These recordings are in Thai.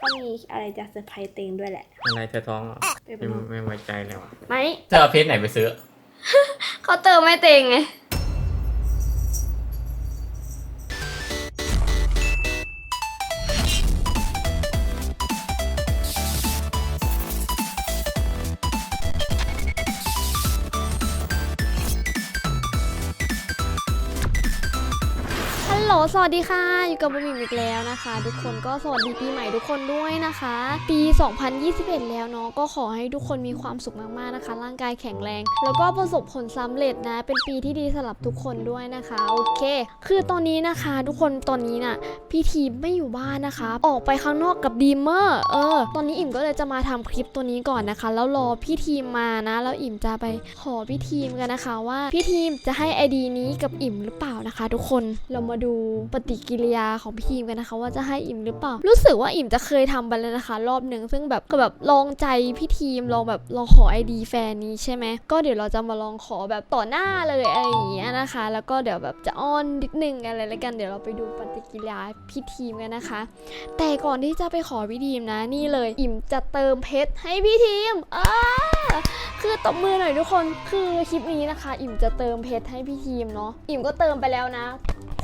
ก็มีอะไรจะเซอร์ไพรส์เต็งด้วยแหละ อะไรเธอท้องเหรอเออไม่ไม่ไว้ใจเลยวะไม่เธอเอาเพชรไหนไปซื้อ เขาเติมไม่เต็งไง ลโหล สวัสดีค่ะ อยู่กับบุ๋มอีกแล้วนะคะ ทุกคนก็สวัสดีปีใหม่ทุกคนด้วยนะคะ ปี 2021 แล้วเนาะก็ขอให้ทุกคนมีความสุขมากๆนะคะ ร่างกายแข็งแรง แล้วก็ประสบผลสำเร็จนะ เป็นปีที่ดีสำหรับทุกคนด้วยนะคะ โอเค คือตอนนี้นะคะ ทุกคนตอนนี้น่ะพี่ทีมไม่อยู่บ้านนะคะ ออกไปข้างนอกกับดีมเมอร์เออ ตอนนี้อิ่มก็เลยจะมาทำคลิปตัวนี้ก่อนนะคะ แล้วรอพี่ทีมมานะแล้วอิ่มจะไปขอพี่ทีมกันนะคะ ว่าพี่ทีมจะให้ไอดีนี้กับอิ่มหรือเปล่านะคะ ทุกคนเรามาดูปฏิกิริยาของพี่ทีมกันนะคะ ว่าจะให้อิ่มหรือเปล่า รู้สึกว่าอิ่มจะเคยทำไปแล้วนะคะ รอบหนึ่งซึ่งแบบก็แบบลองใจพี่ทีมลองแบบลองขอไอดีแฟนนี้ใช่ไหมก็เดี๋ยวเราจะมาลองขอแบบต่อหน้าเลยอะไรอย่างเงี้ยนะคะ แล้วก็เดี๋ยวแบบจะอ้อนนิดนึงอะไรแล้วกันเดี๋ยวเราไปดูปฏิกิริยาพี่ทีมกันนะคะ แต่ก่อนที่จะไปขอพี่ทีมนะนี่เลย อิ่มจะเติมเพชรให้พี่ทีมเออคือตบมือหน่อยทุกคนคือคลิปนี้นะคะ อิ่มจะเติมเพชรให้พี่ทีมเนาะอิ่มก็เติมไปแล้วนะ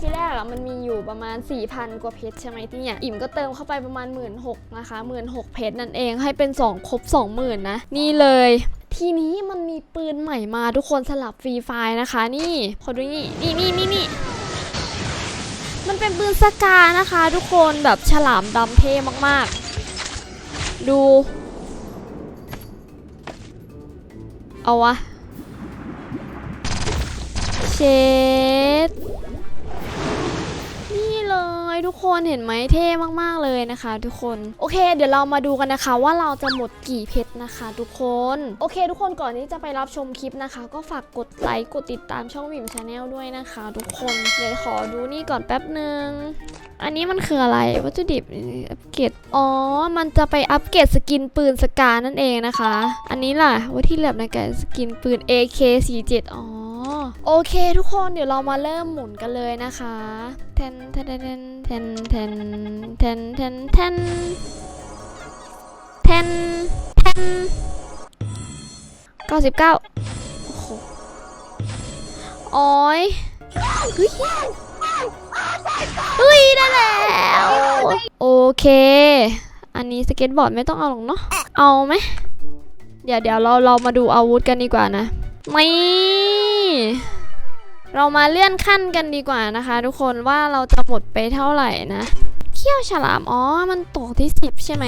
ที่แรกอะมันมีอยู่ประมาณ 4,000 กว่าเพชรใช่ไหมที่เนี่ยอิ่มก็เติมเข้าไปประมาณ 1 6ื่นนะคะ1 6ื่นเพชรนั่นเองให้เป็น 2 ครบ 20,000 นะ นี่เลย ทีนี้มันมีปืนใหม่มาทุกคนสลับฟรีไฟนะคะ นี่พอดูนี่นี่นี่นี่นี่มันเป็นปืนสกานะคะ ทุกคนแบบฉลามดำเท่มากๆ ดู เอาวะเชด ทุกคนเห็นไหมเท่มากๆเลยนะคะ ทุกคนโอเค เดี๋ยวเรามาดูกันนะคะว่าเราจะหมดกี่เพชรนะคะ ทุกคนโอเค ทุกคนก่อนที่จะไปรับชมคลิปนะคะ ก็ฝากกดไลค์กดติดตามช่องวิมชาแนลด้วยนะคะ ทุกคนเดี๋ยวขอดูนี่ก่อนแป๊บหนึ่งอันนี้มันคืออะไรวัตถุดิบอัปเกรดอ๋อ มันจะไปอัปเกรดสกินปืนสกานั่นเองนะคะ อันนี้ล่ะว่าที่แลบในการสกินปืน AK47 อ๋อ โอเคทุกคนเดี๋ยวเรามาเริ่มหมุนกันเลยนะคะแทนแทนแทนแทนแทนแทนแทนแทนแทนแทนเก้าสิบเก้าโอ้โหโอ้ยเฮ้ยเฮ้ยได้แล้วโอเค อันนี้สเก็ตบอร์ดไม่ต้องเอาหรอกเนาะเอาไหมเดี๋ยวเดี๋ยวเราเรามาดูอาวุธกันดีกว่านะไม่ เรามาเลื่อนขั้นกันดีกว่านะคะ ทุกคนว่าเราจะหมดไปเท่าไหร่นะเขี้ยวฉลาม อ๋อ มันตกที่สิบใช่ไหม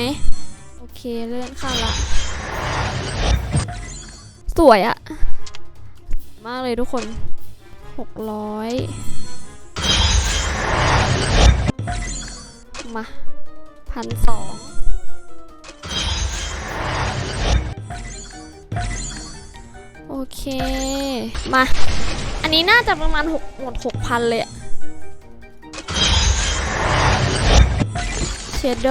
โอเคเลื่อนขั้นละ สวยอะมากเลยทุกคนหกร้อยมาพันสอง มา อันนี้น่าจะประมาณหกหมดหกพันเลยอะเชโด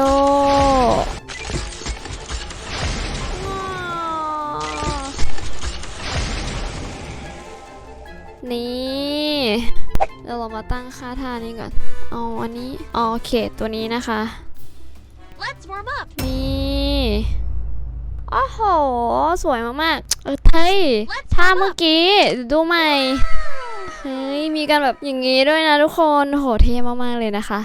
นี่เดี๋ยวเรามาตั้งค่าท่านี้ก่อน เอาอันนี้อ๋อโอเคตัวนี้นะคะ Let's warm up. นี่โอ้โห สวยมากๆ เออ เฮ้ยท่าเมื่อกี้ดูใหม่เฮ้ยมีกันแบบอย่างงี้ด้วยนะทุกคนโหเท่มากๆเลยนะคะ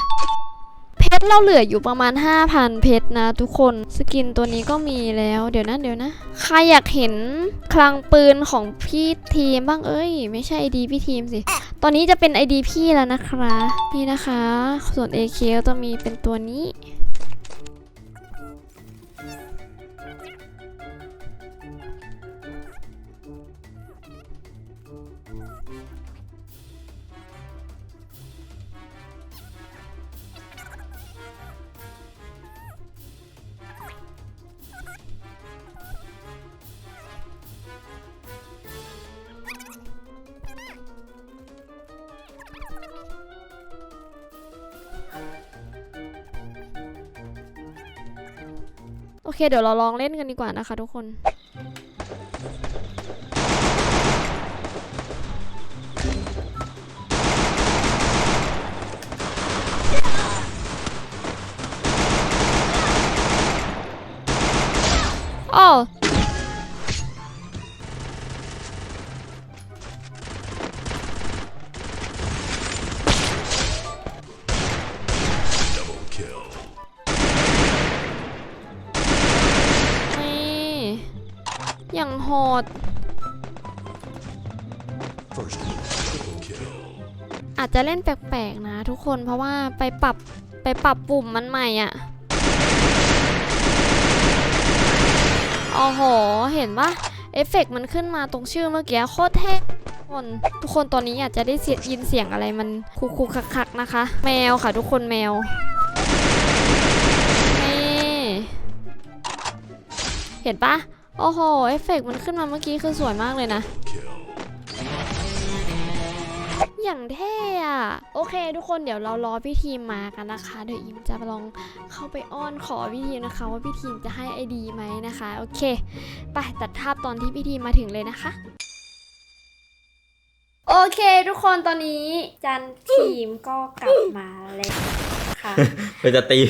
เพชรเราเหลืออยู่ประมาณ 5,000 เพชรนะทุกคนสกินตัวนี้ก็มีแล้วเดี๋ยวนะเดี๋ยวนะใครอยากเห็นคลังปืนของพี่ทีมบ้างเอ้ย ไม่ใช่ไอดีพี่ทีมสิ ตอนนี้จะเป็นไอดีพี่แล้วนะคะนี่นะคะ ส่วน AK ก็จะมีเป็นตัวนี้ โอเค เดี๋ยวเราลองเล่นกันดีกว่านะคะทุกคน ด อาจจะเล่นแปลกๆนะทุกคนเพราะว่าไปปรับไปปรับปุ่มมันใหม่อะโอ้โห เห็นปะเอฟเฟกต์มันขึ้นมาตรงชื่อเมื่อกี้โคตรเท่ทุกคนทุกคนตอนนี้อาจจะได้เสียยินเสียงอะไรมันคุกคุกคักคักๆนะคะ แมวค่ะทุกคนแมวนี่เห็นปะ โอ้โห เอฟเฟกต์มันขึ้นมาเมื่อกี้คือสวยมากเลยนะ อย่างเท่อะโอเค ทุกคนเดี๋ยวเรารอพี่ทีมมากันนะคะ เดี๋ยวอิมจะลองเข้าไปอ้อนขอพี่ทีมนะคะ ว่าพี่ทีมจะให้ไอดีไหมนะคะ โอเค ไปตัดภาพตอนที่พี่ทีมมาถึงเลยนะคะ โอเค ทุกคนตอนนี้จันทีมก็กลับมาแล้ว เพื่อจะตี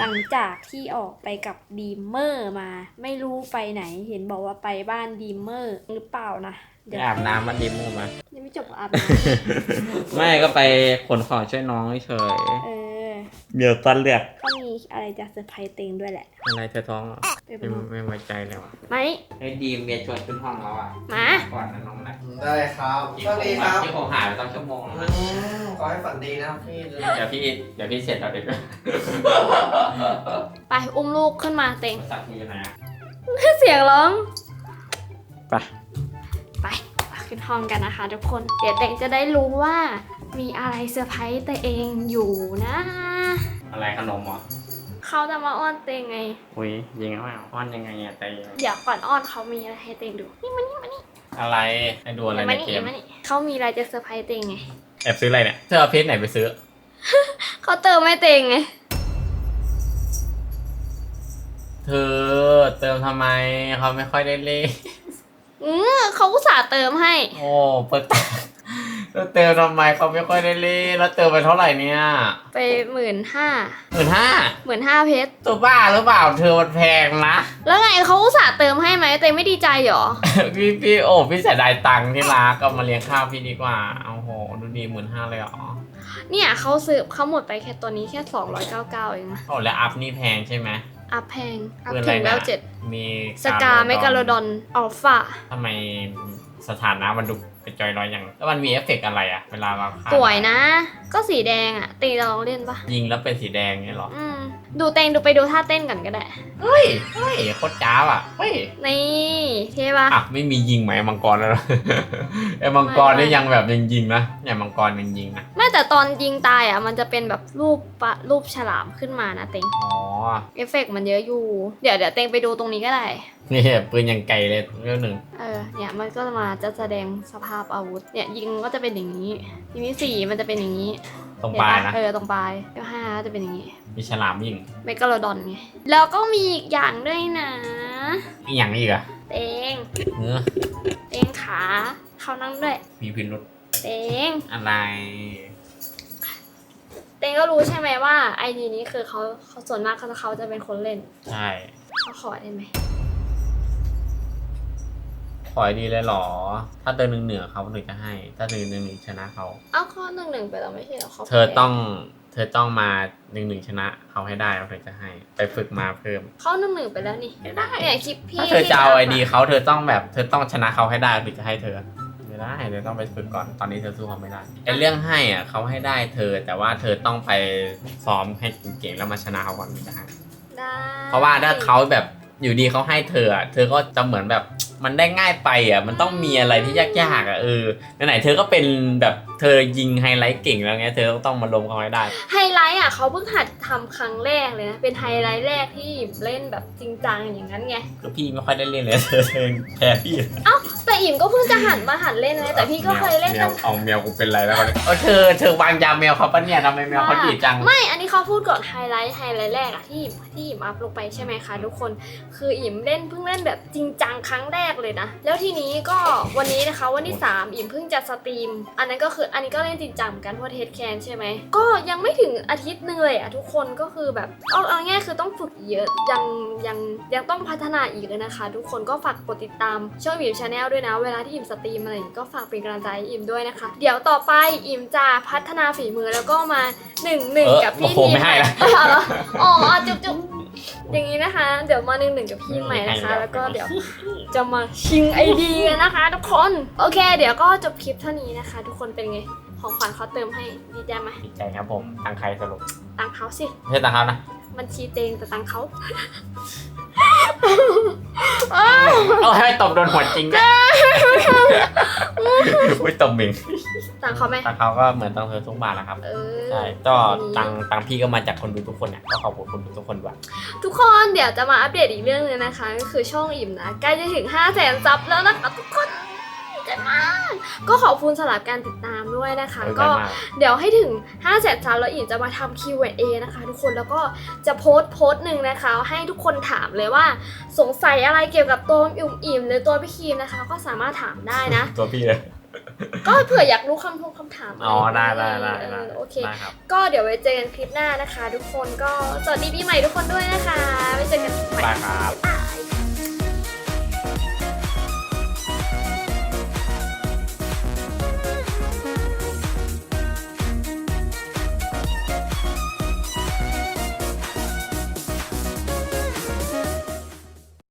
หลังจากที่ออกไปกับดีมเมอร์มา ไม่รู้ไปไหนเห็นบอกว่าไปบ้านดีมเมอร์หรือเปล่านะไปเดี๋ยวอาบน้ำมันดิมมา ยังไม่จบอาบน้ไม่ก็ไปขนของช่วยน้องเฉยำเออ เมียวตันเลือดก็มีอะไรจะเซอร์ไพรส์เต็งด้วยแหละ อะไรเธอท้องเหรอไปไม่บ้างไม่ไว้ใจเลยว่ะไหมไอ้ดีมเมียชวนขึ้นห้องแล้วอะมา ก่อนนะน้องนะได้ครับสวัสดีครับที่ผมหายไปตั้งชั่วโมงอืแล้วนะมขอให้ฝันดีนะครับพี่เดี๋ยวพี่เดี๋ยวพี่เสร็จแล้วเด็กไปอุ้มลูกขึ้นมาเต็ง สักทีนะเสียงร้อง ไป ไปไปขึ้นห้องกันนะคะทุกคน เดี๋ยวเต็งจะได้รู้ว่า มีอะไรเซอร์ไพรส์ตัวเองอยู่นะ อะไรขนมเหรอเขาจะมาอ้อนเต็งไง อุ้ยยิงเขาไม่เอาอ้อนยังไงอะแต่เดี๋ยวก่อนอ้อนเขามีอะไรให้เต็งดู นี่มานี่มานี่อะไรให้ดูอะไรเดี๋ยวในมานี่เกมเดี๋ยวมานี่เขามีอะไรจะเซอร์ไพรส์เต็งไง แอบซื้ออะไรเนี่ยเธอเอาเพชรไหนไปซื้อ เขาเติมให้เต็งไง เธอเติมทำไมเขาไม่ค่อยได้เล่น อือเขาอุตส่าห์เติมให้ โอ้เปิดตา แล้วเติมทำไมเขาไม่ค่อยได้เล่นแล้วเติมไปเท่าไหร่เนี่ยไปหมื่นห้าหมื่นห้าหมื่นห้าเพชรตัวบ้าหรือเปล่าเธอมันแพงนะแล้วไงเขาอุตส่าห์เติมให้ไหมเต็งไม่ดีใจเหรอ พี่พี่โอ้พี่เสียดายตังค์ที่รักก็มาเลี้ยงข้าวพี่ดีกว่าเอาโหดูดีหมื่นห้าเลยเหรอเนี่ยเขาซื้อเขาหมดไปแค่ตัวนี้แค่299เองนะโอ้แล้วอัพนี่แพงใช่ไหมอัพแพงอัพปืนอะถึไรงแล้นะวเจ็ดมีสกาเมกาโลดอนอัลฟาทำไมสถานะมันดู กระจอยร้อยอย่างแล้วมันมีเอฟเฟกต์อะไรอะเวลาเราฆ่าสวยนะ ก็สีแดงอะตีจะลองเล่นปะยิงแล้วเป็นสีแดงเนี่ยเหรออืมดูเต็งดูไปดูท่าเต้นกันก็ได้ เฮ้ยเฮ้ยโคตรจ้าบอะเฮ้ยนี่เท่ปะอะไม่มียิงไหมมังกรแล้วนะไอ้มังกรนี่ยังแบบยังยิงนะเนี่ยมังกรยังยิงนะไม่แต่ตอนยิงตายอะมันจะเป็นแบบรูปปะรูปฉลามขึ้นมานะเต็งอ๋อเอฟเฟกต์มันเยอะอยู่ เดี๋ยวเดี๋ยวเต็งไปดูตรงนี้ก็ได้ นี่ปืนยังไกลเลยเรื่องหนึ่งเออเนี่ยมันก็จะมาจะแสดงสภาพอาวุธ เนี่ยยิงก็จะเป็นอย่างนี้ ทีนี้สี่มันจะเป็นอย่างนี้ตรงปลายเห็นะปเออตรงปลายก็ห้าจะเป็นอย่างนี้ มีฉลามยิงเมกาโลดอนไงแล้วก็มีอีกอย่างด้วยนะอีกอย่างอีกอะเตงเนื้อเตงขาเขานั่งด้วย มีพิรุษเตงอะไรเตงก็รู้ใช่ไหมว่าไอดีนี้คือเขาเขาส่วนมากเขาเขาจะเป็นคนเล่น ใช่เขาขอได้ไหม ขอให้ดีเลยเหรอ ถ้าเติมหนึ่งเหนือเขาถึงจะให้ ถ้าเติมหนึ่งหนึ่งชนะเขา เอาข้อหนึ่งหนึ่งไปแล้วไม่ใช่เหรอเขาเธอต้อง เธอต้องมาหนึ่งหนึ่งชนะเขาให้ได้เขาถึงจะให้ ไปฝึกมาเพิ่ม เขาหนึ่งหนึ่งไปแล้วนี่ไม่ได้เนี่ยคลิปพี่ถ้าเธอจะเอาที่ไอทำะดีเขาเธอต้องแบบ เธอต้องชนะเขาให้ได้ถึงจะให้เธอไม่ได้เธอต้องไปฝึกก่อน ตอนนี้เธอสู้เขาไม่ได้ไอเรื่องให้อะเขาให้ได้เธอ แต่ว่าเธอต้องไปซ้อมให้เก่งๆแล้วมาชนะเขาก่อนถึงจะให้ ได้ เพราะว่าถ้าเขาแบบ อยู่ดีเขาให้เธออะเธอก็จะเหมือนแบบมันได้ง่ายไปอะ มันต้องมีอะไรที่ยากๆอะเออไหนๆเธอก็เป็นแบบเธอยิงไฮไลท์เก่งแล้วไงเธอก็ต้องมาลงเขาให้ได้ ไฮไลท์อะเขาเพิ่งหัดทำครั้งแรกเลยนะ เป็นไฮไลท์แรกที่เล่นแบบจริงจังอย่างนั้นไงคือพี่ไม่ค่อยได้เล่นเลยเธอเธอแพ้พี่แต่ อิ่มก็เพิ่งจะหันมาหัดเล่นนะแต่พี่ก็เคยเล่นแมตั้วงเอาแมวกูเป็นไรแล้วก็เออเธอเธอวางยาแมวเขาปะเนี่ยทำไมแมวเขาดีจัง ไม่ อันนี้เขาพูดก่อนไฮไลท์ไฮไลท์แรกอะที่อิ่มที่อิ่มอัพลงไปใช่ไหมคะทุกคน คืออิ่มเล่นเพิ่งเล่นแบบจริงจังครั้งแรกเลยนะ แล้วทีนี้ก็วันนี้นะคะวันที่ 3 อิ่มเพิ่งจะสตรีม อันนั้นก็คืออันนี้ก็เล่นจริงจังเหมือนกันเพราะเทสแคนใช่ไหมก็ยังไม่ถึงอาทิตย์หนึงเลยอะทุกคนก็คือแบบเอาเอาง่ายคือต้องฝึกเยอะยังยังยังต้องพัฒนาอีกเลยนะคะ ทุกคนก็ฝากกดติดตามช่องอิมชาแนลด้วยนะเวลาที่อิมสตรีมอะไรอย่างงี้ก็ฝากเป็นกำลังใจให้อิมด้วยนะคะ เดี๋ยวต่อไปอิมจะพัฒนาฝีมือแล้วก็มาหนึ่งหนึ่งเออกับพี่โอ้โหทีไม่ให้ละ เออเหรออ๋อจุ๊บจุ๊บอย่างนี้นะคะ เดี๋ยวมาหนึ่งหนึ่งกับพี่ใหม่นะคะให้แล้วแล้วก็เดี๋ยวจะมาชิงไอเดียนะคะ ทุกคนโอเค เดี๋ยวก็จบคลิปเท่านี้นะคะ ทุกคนเป็นไงของขวัญเขาเติมให้ดีใจไหมดีใจครับผมตังใครสรุปตังเขาสิ ไม่ใช่ตังเขานะ มันชีเตงแต่ตังเขา เอาให้ตบโดนหัวจริงด้วยอุ้ยตบมิงตังเขาไหม ตังเขาก็เหมือนตังเธอทุกบาทนะครับเออ ใช่ก็ดีตังตังพี่ก็มาจากคนดูทุกคนเนี่ยก็ขอบคุณคนดูทุกคนด้วยทุกคนเดี๋ยวจะมาอัปเดตอีกเรื่องหนึงนะคะ ก็คือช่องอิ่มนะ ใกล้จะถึง5 0 0แสนซับแล้วนะคะทุกคน ดีใจมาก ก็ขอบคุณสำหรับการติดตามด้วยนะคะเออก็ได้มากเดี๋ยวให้ถึง5 0 0แสนซับแล้วอิ่มจะมาทำ Q&A นะคะ ทุกคนแล้วก็จะโพสต์โพสต์หนึ่งนะคะ ให้ทุกคนถามเลยว่าสงสัยอะไรเกี่ยวกับตัวอิ่มอิ่มหรือตัวพี่ครีมนะคะ ก็สามารถถามได้นะ ตัวพี่เลยก็เผื่ออยากรู้คำทงคำถามอ๋ออะไรได้ได้เอได้อได้โอเคได้ครับก็เดี๋ยวไว้เจอกันคลิปหน้านะคะ ทุกคนก็สวัสดีปีใหม่ทุกคนด้วยนะคะไว้เจอกันใหม่ได้ครับอ่